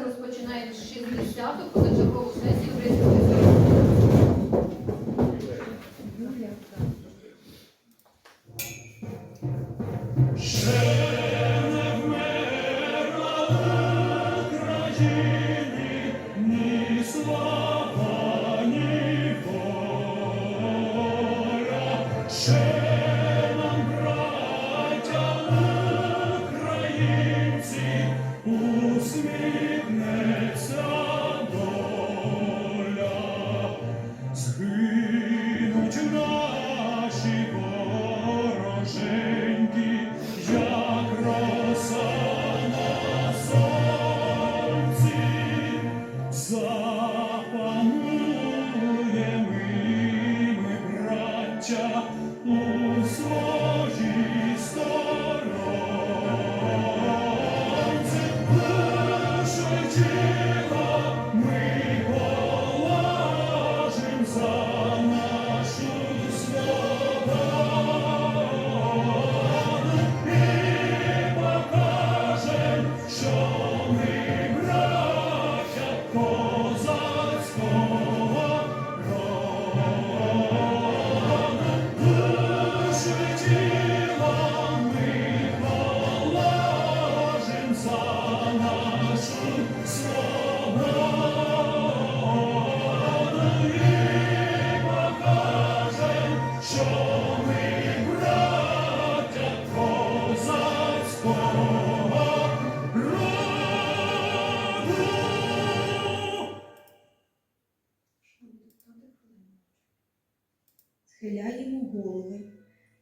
праця розпочинає з 60-ту позачергову сесію Грицької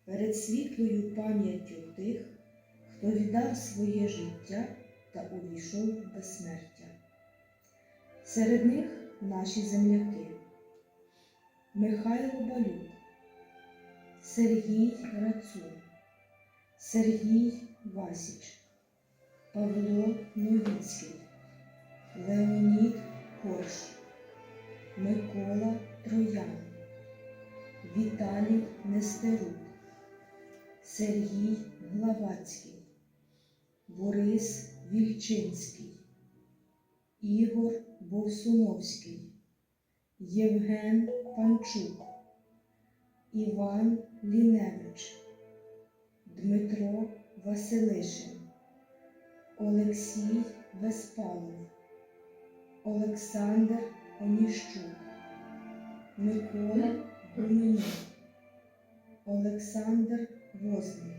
перед світлою пам'яттю тих, хто віддав своє життя та увійшов в безсмертя. Серед них наші земляки Михайло Балюк, Сергій Рацун, Сергій Васіч, Павло Новіцький, Леонід Корж, Микола Троян. Віталій Нестерук, Сергій Главацький, Борис Вільчинський, Ігор Бовсуновський, Євген Панчук, Іван Ліневич, Дмитро Василишин, Олексій Веспалов, Олександр Оніщук, Микола Гуменюк, Олександр Возний,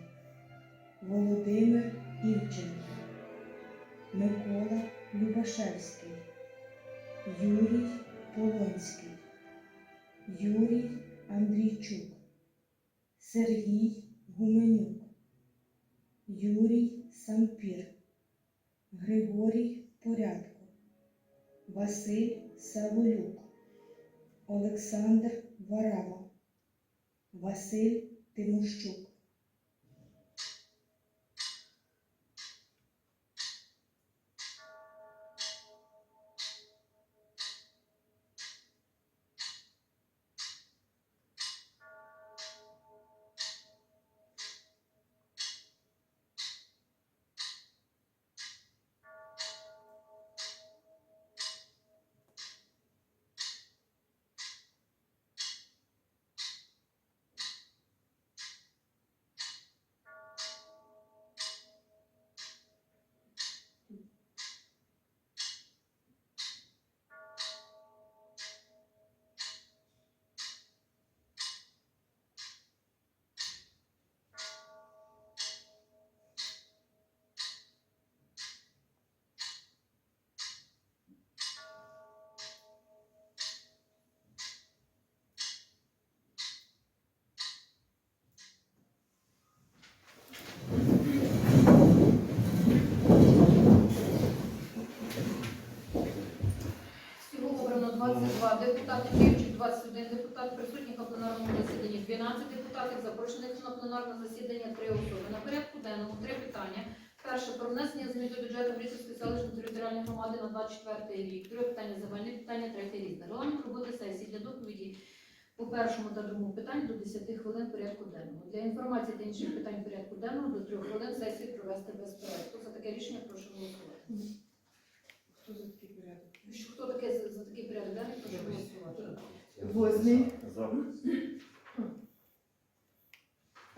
Володимир Івченко, Микола Любашевський, Юрій Полонський, Юрій Андрійчук, Сергій Гуменюк, Юрій Сампір, Григорій Порядко, Василь Саволюк, Олександр Варава, Василь Тимощук. На пленарне засідання 3 особи. На порядку денному три питання. Перше про внесення змін до бюджету Брістівської селищної територіальної громади на 24 рік. Друге питання загальне питання, третє різне. Регламент роботи сесії для доповіді по першому та другому питанню до 10 хвилин порядку денного. Для інформації та інших питань порядку денного до 3 хвилин сесію провести без проекту. За таке рішення прошу голосувати. Хто Хто за такий порядок? Що- Хто таке за, за такий порядок денний, прошу голосувати. Возний,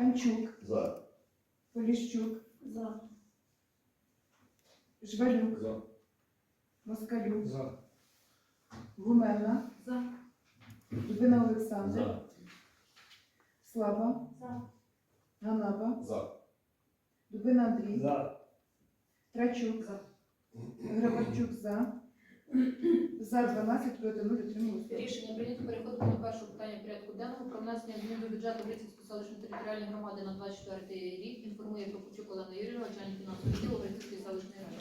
За. Панчук, За. Поліщук, За. Жвалюк, За. Москалюк, За. Гуменна, За. Дубина Олександр, За. Слава, За. Ганаба, За. Дубина Андрій, За. Трачук, За. Грабарчук за. За 12 проти 0 утрималися. Рішення прийнято. Переходимо до першого питання порядку денного про внесення змін до бюджету Грицівської селищної територіальної громади на 24 рік. Інформує Прокопчук Олена Юрійовна, начальник фінансового відділу Грицівської селищної ради.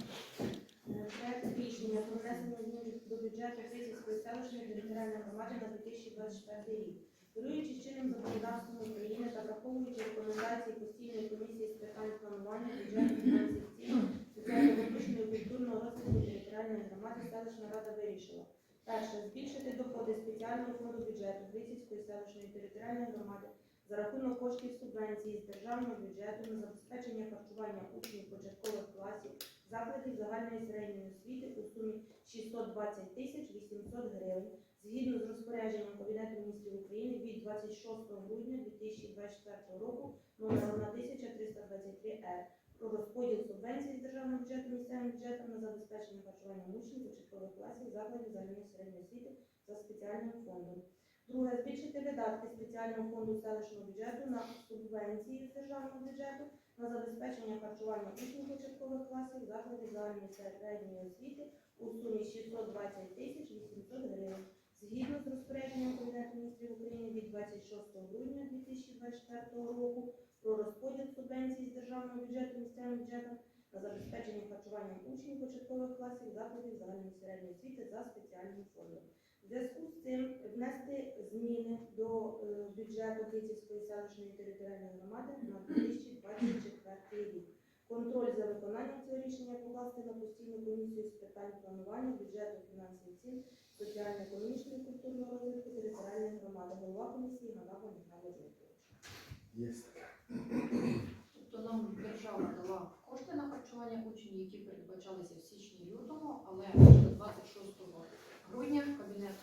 Проект рішення про внесення змін до бюджету Крисівської селищної територіальної громади на 2024 рік. Керуючись чинним законодавством України та враховуючи рекомендації постійної комісії з питань планування бюджету фінансів цін, соціально-економічного культурного розвитку територіальної громади селищна рада вирішила. Перше, збільшити доходи спеціального фонду бюджету Крисівської селищної територіальної громади за рахунок коштів субвенції з державного бюджету на забезпечення харчування учнів початкових класів закладів загальної середньої освіти у сумі 620 тисяч 800 гривень згідно з розпорядженням Кабінету міністрів України від 26 грудня 2024 року номер 1323-Р про розподіл субвенцій з державного бюджету місцевим бюджетом на забезпечення харчування учнів початкових класів закладів загальної середньої освіти за спеціальним фондом. Друге, збільшити видатки спеціального фонду селищного бюджету на субвенції з державного бюджету на забезпечення харчування учнів початкових класів закладів загальної середньої освіти у сумі 620 тисяч 800 гривень. Згідно з розпорядженням Кабінету міністрів України від 26 грудня 2024 року про розподіл субвенцій з державного бюджету місцевим бюджетом на забезпечення харчування учнів початкових класів закладів загальної середньої освіти за спеціальним фондом. В зв'язку з цим внести зміни до е, бюджету Київської селищної територіальної громади на 2024 рік. Контроль за виконанням цього рішення покласти на постійну комісію з питань планування бюджету фінансів цін, соціально-економічного і культурного розвитку територіальної громади. Голова комісії Ганава Михайло Дмитрович. Тобто нам держава дала кошти на харчування учнів, які передбачалися в січні і лютому, але вже до 26 грудня кабінет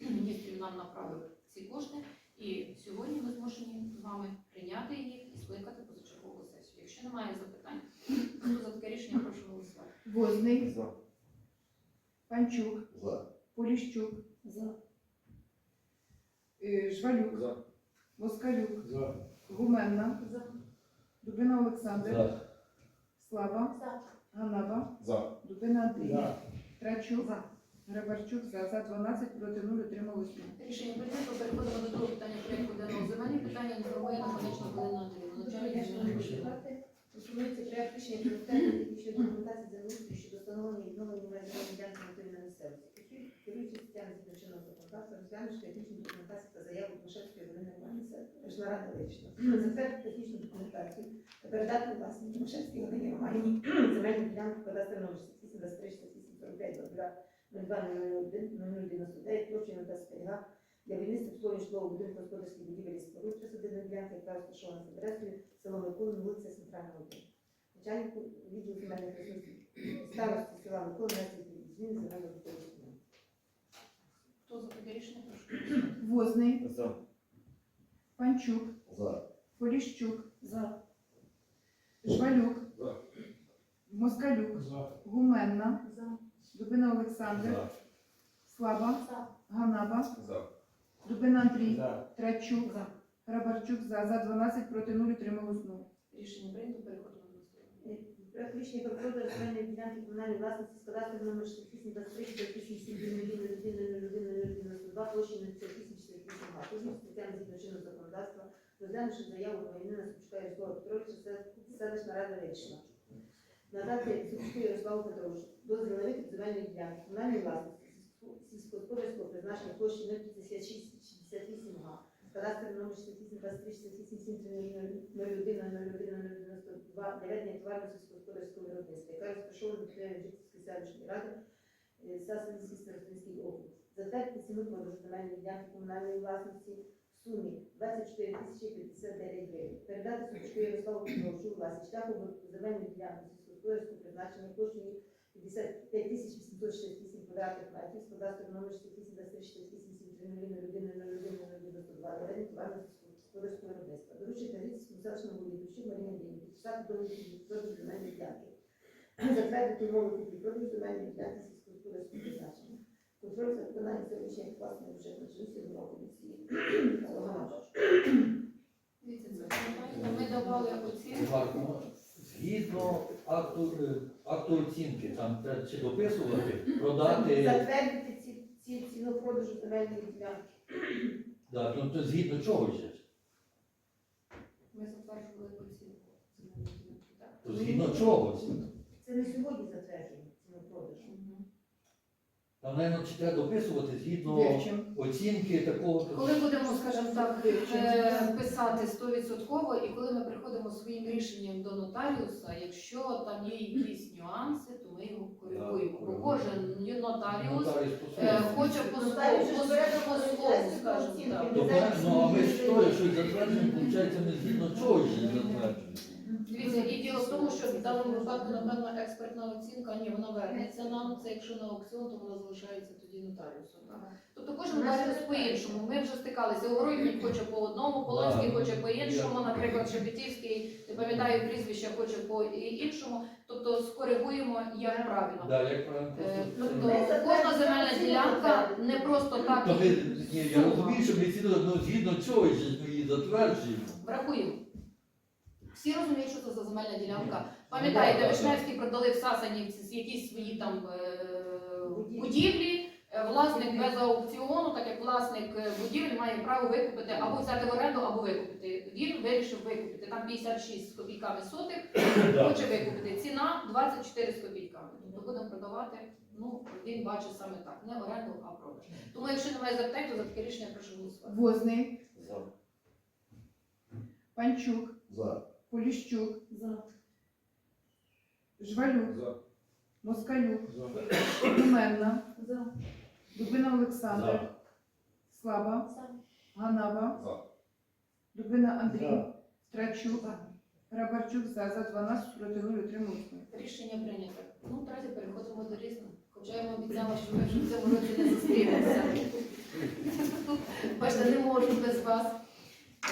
міністрів нам направив ці кошти. І сьогодні ми змушені з вами прийняти їх і скликати позачергову сесію. Якщо немає запитань, хто за таке рішення прошу голосувати. Возний, За. Панчук, За. Поліщук, За. е, Жвалюк, За. Москалюк, За. Гуменна, За. Дубина Олександр, За. Слава, За. Ганаба, За. Дубина Андрій, За. Трачук, Грабарчук за. За 12 проти 0 утрималися. Рішення прийнято. Переходимо до другого питання порядку денного. Земельні питання інформує Наконечна Галина Андріївна. Начальник Пропонується проект рішення про технічної документації землеустрою щодо встановлення відновлення земельної ділянки на місцевості. Керуючи статтями згідно чинного законодавства, розглянувши технічну документацію та заяву Бушевської Галини Іванівни, прийшла рада вирішила. Затвердити технічну документацію та передати у власність Бушевській Галині Романівні земельну ділянку кадастр номер 6823 6845 0201 0099 площею та споряга для будівництва житлового будинку господарських будівель і споруд 31 ділянка, яка розташована за адресою село Миколин, вулиця Центральна 1. Начальнику відділу земельних ресурсів старості села Миколин внести зміни земельного документу. Хто за таке рішення. Возний, За. Панчук, За. Поліщук, За. Жвалюк, За. Москалюк, За. Гуменна, За. Дубина Олександр, За. Слава, За. Ганаба, За. Дубина Андрій, За. Трачук, За. Грабарчук за. За 12 проти 0 утрималися 0. Рішення прийнято. Переходимо до наступного. Рішення про продаж земельної ділянки комунальної власності з кадастром номер 6823 48 площі 0848 га. Позив спеціально згідно чинного законодавства, розглянувши заяву громадянина Супчука Ярослава Петровича, се- селищна рада вирішила. Надати Супчуку Ярославу Петровичу дозвіл на викуп земельної ділянки комунальної власності сільськогосподарського призначення площі 05668 га. Кадастр номер 6823 68 доведення товарно сільськогосподарського виробництва, яка розташована на території Житомирської селищної ради е, Сасинський Старостинський округ. Затвердити ціну продажу земельної ділянки комунальної власності в сумі 24 тисячі 59 гривень. Передати Супчуку Ярославу Петровичу власність викупу земельної ділянки сільськогосподарського призначення площею 55 868 квадратних метрів з кадастровим номер 68368 сімдзернові на людина на людина на людина 102 доведення товарно господарського виробництва. Доручити річ селищному відомчу Маріні Дім підписати довідки продажу земельної Згідно акту, е, акту оцінки, там треба чи дописувати, продати, Затвердити ці, ці ціну продажу земельної ділянки. да, ну, то згідно чого ще? Ми затверджували оцінку. земельної ділянки, так? То згідно чого? Це не сьогодні. Мгм. Там, мабуть, чи треба дописувати згідно Вивчимо. оцінки такого. Коли будемо, скажімо так, е, писати 100% і коли ми приходимо своїм рішенням до нотаріуса, якщо там є якісь нюанси, то ми його коригуємо. Бо кожен нотаріус Нотаріус е, хоче по слову, по слову, скажімо так. То ну, а ми ж що, якщо затверджуємо, виходить, ми згідно чого ще затверджуємо? Дивіться, і діло в тому, що в даному випадку, напевно, експертна оцінка, ні, вона вернеться нам. Це якщо на аукціон, то вона залишається тоді нотаріусом. так? Тобто кожен нотаріус по-іншому. Ми вже стикалися. Огородник хоче по одному, Полонський хоче по іншому, наприклад, Шепетівський, не пам'ятаю прізвище, хоче по іншому. Тобто скоригуємо як правильно. Да, як правильно Е. Тобто кожна земельна ділянка не просто так То ми, ні, я розумію, що ми всі ну, згідно чого ще ми її затверджуємо. врахуємо. Всі розуміють, що це за земельна ділянка. Пам'ятаєте, Да, да, Вишневський продали в Сасанівці якісь свої там е, Будівлі. будівлі. Е, Власник без аукціону, так як власник е, будівель має право викупити або взяти в оренду, або викупити. Він вирішив викупити. Там 56 з копійками сотих, хоче викупити. Ціна 24 з копійками. Тобто будемо продавати. Ну, він бачить саме так, не оренду, а продаж. Тому якщо немає запитань, то за таке рішення прошу голосувати. Возний, За. Панчук, За. Поліщук, За. Жвалюк, За. Москалюк, Гуменна, За. Дубина Олександр, За. Слаба, За. Ганава, За. Дубина Андрій, Трачук, Рабарчук за, за 12 проти 0 утрималися. Рішення прийнято. Ну, наразі переходимо до різних. Хоча я вам обіцяла, що ми вже в цьому році не зустрінемося. Бачите, не можу без вас.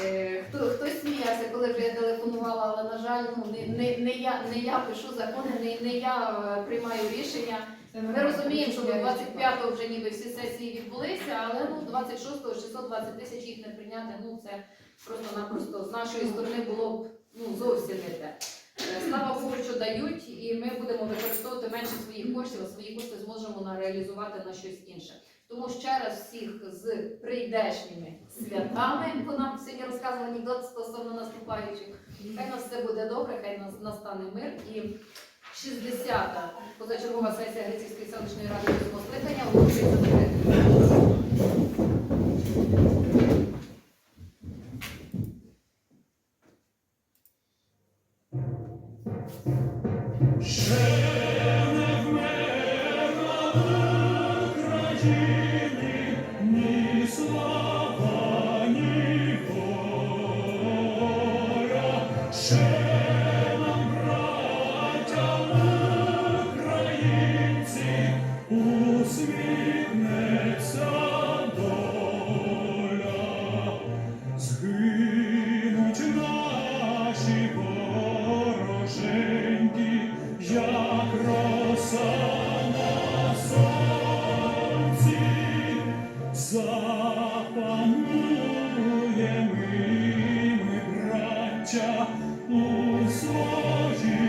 Е, Хто, хтось сміявся, коли вже я телефонувала, але, на жаль, ну, не, не, не, я, не я пишу закони, не, не я е, приймаю рішення. Ми розуміємо, що до 25-го вже ніби всі сесії відбулися, але ну 26-го 620 тисяч їх не прийняти, ну це просто-напросто з нашої сторони було б ну, зовсім не те. Е, Слава Богу, що дають, і ми будемо використовувати менше своїх коштів, а свої кошти зможемо реалізувати на щось інше. Тому ще раз всіх з прийдешніми святами, бо нам сьогодні розказував анекдот стосовно наступаючих. Хай нас все буде добре, хай нас настане мир. І 60-та позачергова сесія Грицівської селищної ради скликання оголошується. Браття, у своїй